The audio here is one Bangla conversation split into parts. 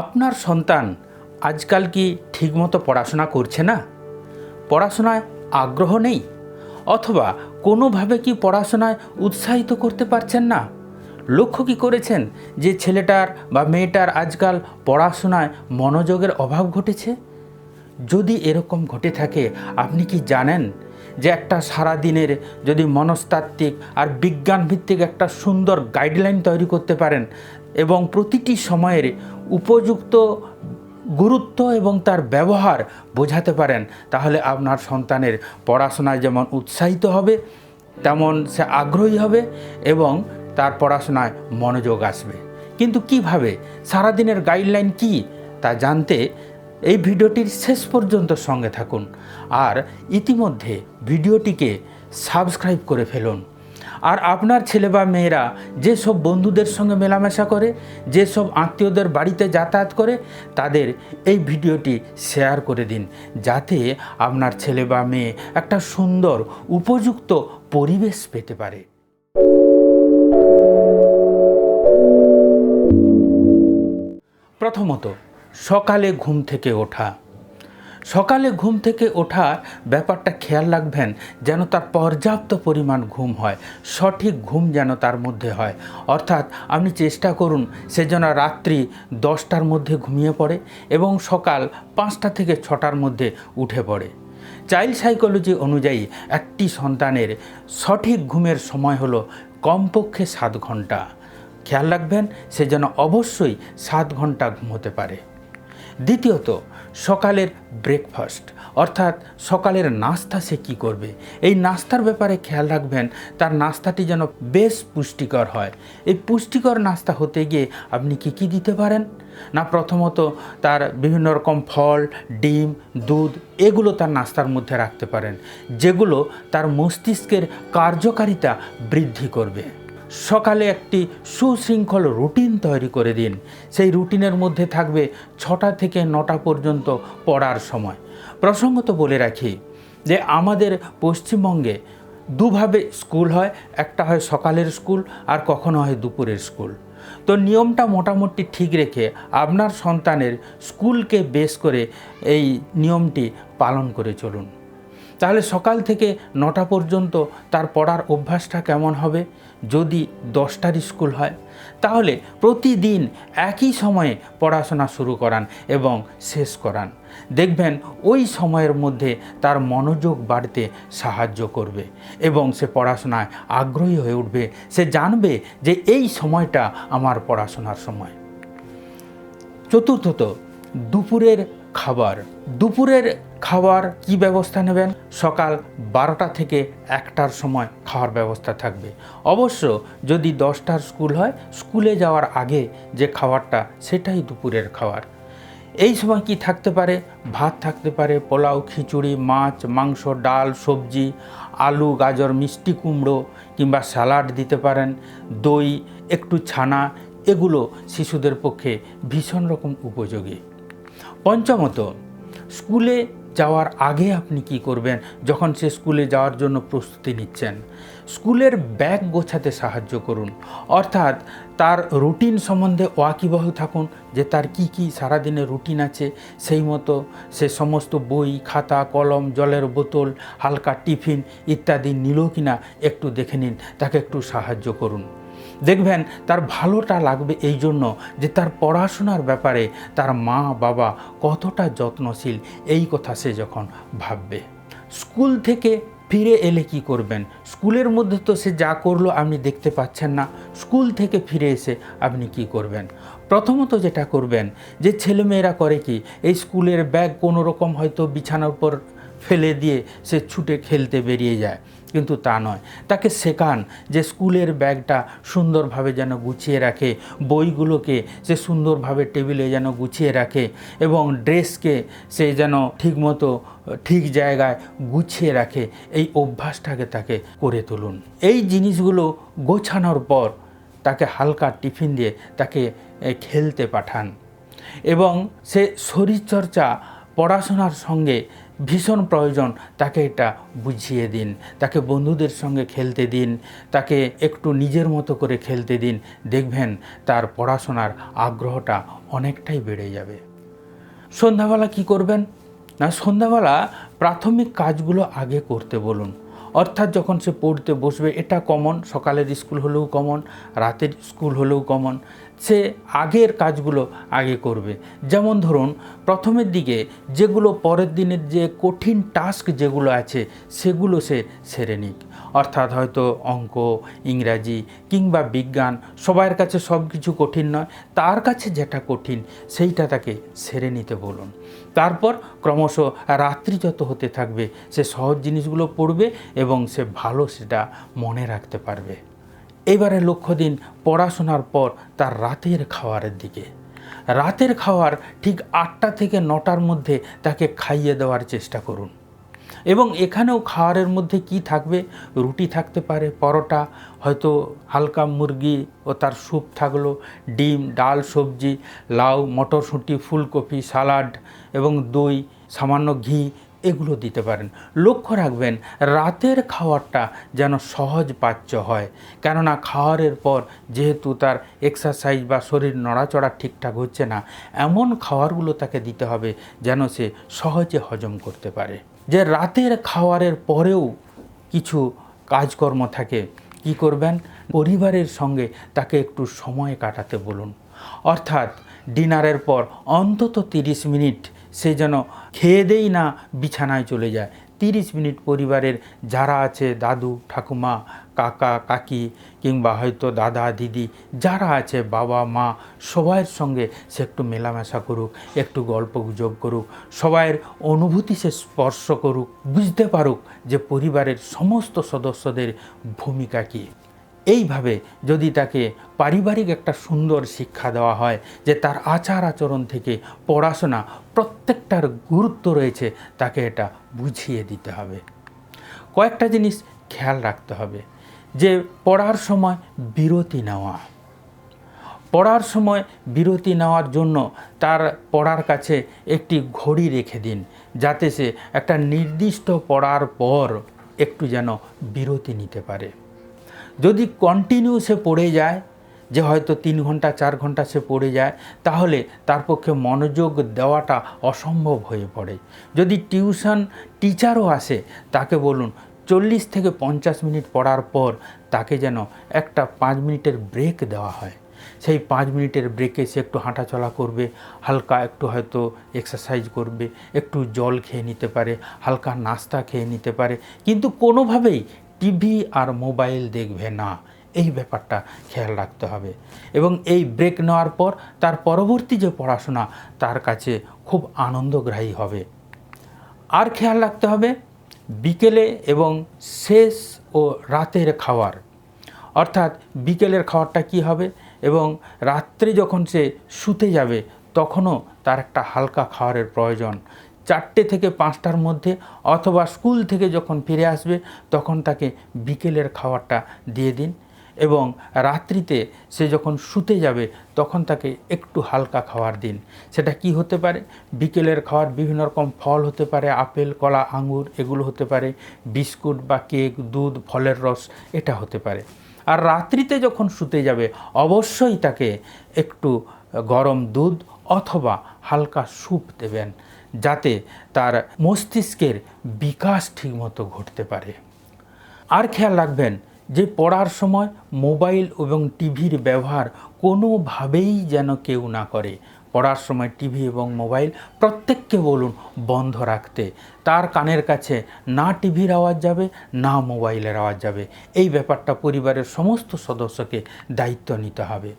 আপনার সন্তান আজকাল কি ঠিকমতো পড়াশোনা করছে না? পড়াশোনায় আগ্রহ নেই? অথবা কোনোভাবে কি পড়াশোনায় উৎসাহিত করতে পারছেন না? লক্ষ্য কি করেছেন যে ছেলেটার বা মেয়েটার আজকাল পড়াশোনায় মনোযোগের অভাব ঘটেছে? যদি এরকম ঘটে থাকে, আপনি কি জানেন যে একটা সারা দিনের যদি মনস্তাত্ত্বিক আর বিজ্ঞান ভিত্তিক একটা সুন্দর গাইডলাইন তৈরি করতে পারেন এবং প্রতিটি সময়ের উপযুক্ত গুরুত্ব এবং তার ব্যবহার বোঝাতে পারেন, তাহলে আপনার সন্তানের পড়াশোনায় যেমন উৎসাহিত হবে, তেমন সে আগ্রহী হবে এবং তার পড়াশোনায় মনোযোগ আসবে। কিন্তু কীভাবে? সারাদিনের গাইডলাইন কি? তা জানতে এই ভিডিওটির শেষ পর্যন্ত সঙ্গে থাকুন। আর ইতিমধ্যে ভিডিওটিকে সাবস্ক্রাইব করে ফেলুন। আর আপনার ছেলে বা মেয়েরা যেসব বন্ধুদের সঙ্গে মেলামেশা করে, যেসব আত্মীয়দের বাড়িতে যাতায়াত করে, তাদের এই ভিডিওটি শেয়ার করে দিন। যাতে আপনার ছেলে বা মেয়ে একটা সুন্দর, উপযুক্ত পরিবেশ পেতে পারে। প্রথমত, সকালে ঘুম থেকে ওঠা। সকালে ঘুম থেকে ওঠার ব্যাপারটা খেয়াল রাখবেন যেন তার পর্যাপ্ত পরিমাণ ঘুম হয়, সঠিক ঘুম যেন তার মধ্যে হয়। অর্থাৎ আপনি চেষ্টা করুন সে যেন রাত্রি দশটার মধ্যে ঘুমিয়ে পড়ে এবং সকাল পাঁচটা থেকে ছটার মধ্যে উঠে পড়ে। চাইল্ড সাইকোলজি অনুযায়ী একটি সন্তানের সঠিক ঘুমের সময় হলো কমপক্ষে সাত ঘণ্টা। খেয়াল রাখবেন সে যেন অবশ্যই সাত ঘণ্টা ঘুমোতে পারে। দ্বিতীয়ত, সকালের ব্রেকফাস্ট অর্থাৎ সকালের নাস্তা সে কী করবে? এই নাস্তার ব্যাপারে খেয়াল রাখবেন, তার নাস্তাটি যেন বেশ পুষ্টিকর হয়। এই পুষ্টিকর নাস্তা হতে গিয়ে আপনি কি কি দিতে পারেন? না, প্রথমত তার বিভিন্ন রকম ফল, ডিম, দুধ, এগুলো তার নাস্তার মধ্যে রাখতে পারেন, যেগুলো তার মস্তিষ্কের কার্যকারিতা বৃদ্ধি করবে। সকালে একটি সুশৃঙ্খল রুটিন তৈরি করে দিন। সেই রুটিনের মধ্যে থাকবে ছটা থেকে নটা পর্যন্ত পড়ার সময়। প্রসঙ্গত বলে রাখি যে আমাদের পশ্চিমবঙ্গে দুভাবে স্কুল হয়, একটা হয় সকালের স্কুল আর কখনো হয় দুপুরের স্কুল। তো নিয়মটা মোটামুটি ঠিক রেখে আপনার সন্তানের স্কুলকে বেস করে এই নিয়মটি পালন করে চলুন। তাহলে সকাল থেকে নটা পর্যন্ত তার পড়ার অভ্যাসটা কেমন হবে? যদি দশটার স্কুল হয়, তাহলে প্রতিদিন একই সময়ে পড়াশোনা শুরু করান এবং শেষ করান। দেখবেন ওই সময়ের মধ্যে তার মনোযোগ বাড়তে সাহায্য করবে এবং সে পড়াশোনায় আগ্রহী হয়ে উঠবে। সে জানবে যে এই সময়টা আমার পড়াশোনার সময়। চতুর্থত, দুপুরের খাবার। দুপুরের খাবার কি ব্যবস্থা নেবেন? সকাল বারোটা থেকে একটার সময় খাওয়ার ব্যবস্থা থাকবে। অবশ্য যদি দশটার স্কুল হয়, স্কুলে যাওয়ার আগে যে খাবারটা সেটাই দুপুরের খাবার এই সময় কি থাকতে পারে? ভাত থাকতে পারে, পোলাও, খিচুড়ি, মাছ, মাংস, ডাল, সবজি, আলু, গাজর, মিষ্টি কুমড়ো কিংবা স্যালাড দিতে পারেন, দই, একটু ছানা, এগুলো শিশুদের পক্ষে ভীষণ রকম উপযোগী। পঞ্চমত, স্কুলে যাওয়ার আগে আপনি কি করবেন যখন সে স্কুলে যাওয়ার জন্য প্রস্তুতি নিচ্ছেন? স্কুলের ব্যাগ গোছাতে সাহায্য করুন। অর্থাৎ তার রুটিন সম্বন্ধে ওয়াকিবহ থাকুন যে তার কি কি সারাদিনের রুটিন আছে, সেই মতো সে সমস্ত বই, খাতা, কলম, জলের বোতল, হালকা টিফিন ইত্যাদি নিল কিনা একটু দেখে নিন, তাকে একটু সাহায্য করুন। দেখবেন তার ভালোটা লাগবে এই জন্য যে তার পড়াশোনার ব্যাপারে তার মা বাবা কতটা যত্নশীল, এই কথা সে যখন ভাববে। স্কুল থেকে ফিরে এলে কি করবেন? স্কুলের মধ্যে তো সে যা করল আপনি দেখতে পাচ্ছেন না। স্কুল থেকে ফিরে এসে আপনি কি করবেন? প্রথমত যেটা করবেন যে ছেলেমেয়েরা করে কি, এই স্কুলের ব্যাগ কোনো রকম হয়তো বিছানার উপর ফেলে দিয়ে সে ছুটে খেলতে বেরিয়ে যায়। কিন্তু তা নয়। তাকে শেখান যে স্কুলের ব্যাগটা সুন্দরভাবে যেন গুছিয়ে রাখে, বইগুলোকে সে সুন্দরভাবে টেবিলে যেন গুছিয়ে রাখে এবং ড্রেসকে সে যেন ঠিকমতো, ঠিক জায়গায় গুছিয়ে রাখে। এই অভ্যাসটাকে তাকে করে তুলুন। এই জিনিসগুলো গোছানোর পর তাকে হালকা টিফিন দিয়ে তাকে খেলতে পাঠান। এবং সে শরীরচর্চা, পড়াশোনার সঙ্গে ভীষণ প্রয়োজন, তাকে এটা বুঝিয়ে দিন, তাকে বন্ধুদের সঙ্গে খেলতে দিন, তাকে একটু নিজের মতো করে খেলতে দিন। দেখবেন তার পড়াশোনার আগ্রহটা অনেকটাই বেড়ে যাবে। সন্ধ্যাবেলা কি করবেন? না, সন্ধ্যাবেলা প্রাথমিক কাজগুলো আগে করতে বলুন। অর্থাৎ যখন সে পড়তে বসবে, এটা কমন সকালের স্কুল হলেও কমন রাতের স্কুল হলেও কমন সে আগের কাজগুলো আগে করবে। যেমন ধরুন, প্রথমের দিকে যেগুলো পরের দিনের যে কঠিন টাস্ক যেগুলো আছে, সেগুলো সে সেরে নিক। অর্থাৎ হয়তো অঙ্ক, ইংরাজি কিংবা বিজ্ঞান সবার কাছে সব কিছু কঠিন নয়, তার কাছে যেটা কঠিন, সেইটা তাকে সেরে নিতে বলুন। তারপর ক্রমশ রাত্রি যত হতে থাকবে, সে সহজ জিনিসগুলো পড়বে এবং সে ভালো সেটা মনে রাখতে পারবে। এবারে লক্ষ্য দিন পড়াশোনার পর তার রাতের খাওয়ারের দিকে। রাতের খাওয়ার ঠিক আটটা থেকে নটার মধ্যে তাকে খাইয়ে দেওয়ার চেষ্টা করুন। এবং এখানেও খাওয়ারের মধ্যে কি থাকবে? রুটি থাকতে পারে, পরোটা, হয়তো হালকা মুরগি ও তার স্যুপ থাকল, ডিম, ডাল, সবজি, লাউ, মটরশুঁটি, ফুলকপি, সালাড এবং দই, সামান্য ঘি এগুলো দিতে পারেন। লক্ষ্য রাখবেন, রাতের খাওয়ারটা যেন সহজ পাচ্য হয়। কেননা খাওয়ারের পর যেহেতু তার এক্সারসাইজ বা শরীর নড়াচড়া ঠিকঠাক হচ্ছে না, এমন খাওয়ারগুলো তাকে দিতে হবে যেন সে সহজে হজম করতে পারে। যে রাতের খাওয়ারের পরেও কিছু কাজকর্ম থাকে, কি করবেন? পরিবারের সঙ্গে তাকে একটু সময় কাটাতে বলুন। অর্থাৎ ডিনারের পর অন্তত তিরিশ মিনিট সে যেন খেয়ে দেই না বিছানায় চলে যায়। তিরিশ মিনিট পরিবারের যারা আছে, দাদু, ঠাকুমা, কাকা, কাকি কিংবা হয়তো দাদা, দিদি, যারা আছে, বাবা, মা, সবাইয়ের সঙ্গে সে একটু মেলামেশা করুক, একটু গল্প গুজব করুক, সবাইয়ের অনুভূতি সে স্পর্শ করুক, বুঝতে পারুক যে পরিবারের সমস্ত সদস্যদের ভূমিকা কী। এইভাবে যদি তাকে পারিবারিক একটা সুন্দর শিক্ষা দেওয়া হয় যে তার আচার আচরণ থেকে পড়াশোনা প্রত্যেকটার গুরুত্ব রয়েছে, তাকে এটা বুঝিয়ে দিতে হবে। কয়েকটা জিনিস খেয়াল রাখতে হবে, যে পড়ার সময় বিরতি নেওয়া। পড়ার সময় বিরতি নেওয়ার জন্য তার পড়ার কাছে একটি ঘড়ি রেখে দিন, যাতে সে একটা নির্দিষ্ট পড়ার পর একটু যেন বিরতি নিতে পারে। যদি কন্টিনিউ সে পড়ে যায়, যে হয়তো তিন ঘণ্টা, চার ঘণ্টা সে পড়ে যায়, তাহলে তার পক্ষে মনোযোগ দেওয়াটা অসম্ভব হয়ে পড়ে। যদি টিউশন টিচারও আসে, তাকে বলুন, চল্লিশ থেকে পঞ্চাশ মিনিট পড়ার পর তাকে যেন একটা পাঁচ মিনিটের ব্রেক দেওয়া হয়। সেই পাঁচ মিনিটের ব্রেকে সে একটু হাঁটাচলা করবে, হালকা একটু হয়তো এক্সারসাইজ করবে, একটু জল খেয়ে নিতে পারে, হালকা নাস্তা খেয়ে নিতে পারে। কিন্তু কোনোভাবেই টিভি আর মোবাইল দেখবে না। এই ব্যাপারটা খেয়াল রাখতে হবে। এবং এই ব্রেক নেওয়ার পর, তার পরবর্তী যে পড়াশোনা, তার কাছে খুব আনন্দগ্রাহী হবে। আর খেয়াল রাখতে হবে, বিকেলে এবং শেষ ও রাতের খাওয়ার। অর্থাৎ বিকেলের খাওয়ারটা কি হবে এবং রাত্রে যখন সে শুতে যাবে, তখনও তার একটা হালকা খাওয়ারের প্রয়োজন। চারটে থেকে পাঁচটার মধ্যে অথবা স্কুল থেকে যখন ফিরে আসবে, তখন তাকে বিকেলের খাবারটা দিয়ে দিন এবং রাত্রিতে সে যখন শুতে যাবে, তখন তাকে একটু হালকা খাবার দিন। সেটা কি হতে পারে? বিকেলের খাওয়ার বিভিন্ন রকম ফল হতে পারে, আপেল, কলা, আঙুর, এগুলো হতে পারে, বিস্কুট বা কেক, দুধ, ফলের রস, এটা হতে পারে। আর রাত্রিতে যখন শুতে যাবে, অবশ্যই তাকে একটু গরম দুধ অথবা হালকা স্যুপ দেবেন, যাতে তার মস্তিষ্কের বিকাশ ঠিকমতো ঘটতে পারে। আর খেয়াল রাখবেন যে পড়ার সময় মোবাইল এবং টিভির ব্যবহার কোনোভাবেই যেন কেউ না করে। পড়ার সময় টিভি এবং মোবাইল প্রত্যেককে বলুন বন্ধ রাখতে। তার কানের কাছে না টিভির আওয়াজ যাবে, না মোবাইলের আওয়াজ যাবে। এই ব্যাপারটা পরিবারের সমস্ত সদস্যকে দায়িত্ব নিতে হবে।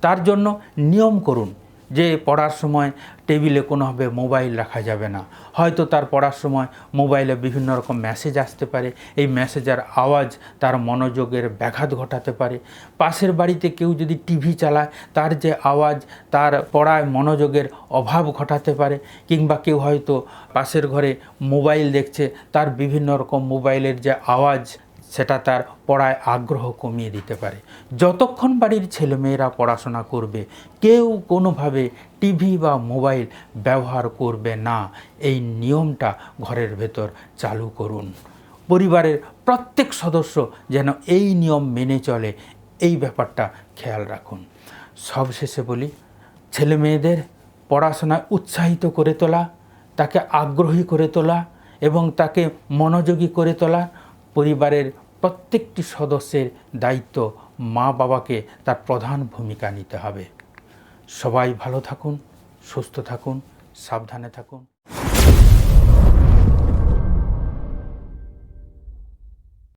তার জন্য নিয়ম করুন যে পড়ার সময় টেবিলে কোনোভাবে মোবাইল রাখা যাবে না। হয়তো তার পড়ার সময় মোবাইলে বিভিন্ন রকম মেসেজ আসতে পারে, এই মেসেজের আওয়াজ তার মনোযোগের ব্যাঘাত ঘটাতে পারে। পাশের বাড়িতে কেউ যদি টিভি চালায়, তার যে আওয়াজ, তার পড়ায় মনোযোগের অভাব ঘটাতে পারে। কিংবা কেউ হয়তো পাশের ঘরে মোবাইল দেখছে, তার বিভিন্ন রকম মোবাইলের যে আওয়াজ সেটা তার পড়ায় আগ্রহ কমিয়ে দিতে পারে। যতক্ষণ বাড়ির ছেলেমেয়েরা পড়াশোনা করবে, কেউ কোনোভাবে টিভি বা মোবাইল ব্যবহার করবে না। এই নিয়মটা ঘরের ভেতর চালু করুন। পরিবারের প্রত্যেক সদস্য যেন এই নিয়ম মেনে চলে, এই ব্যাপারটা খেয়াল রাখুন। সবশেষে বলি ছেলে মেয়েদের পড়াশোনায় উৎসাহিত করে তোলা, তাকে আগ্রহী করে তোলা এবং তাকে মনোযোগী করে তোলা পরিবারের প্রত্যেকটি সদস্যের দায়িত্ব মা বাবাকে তার প্রধান ভূমিকা নিতে হবে। সবাই ভালো থাকুন, সুস্থ থাকুন, সাবধানে থাকুন।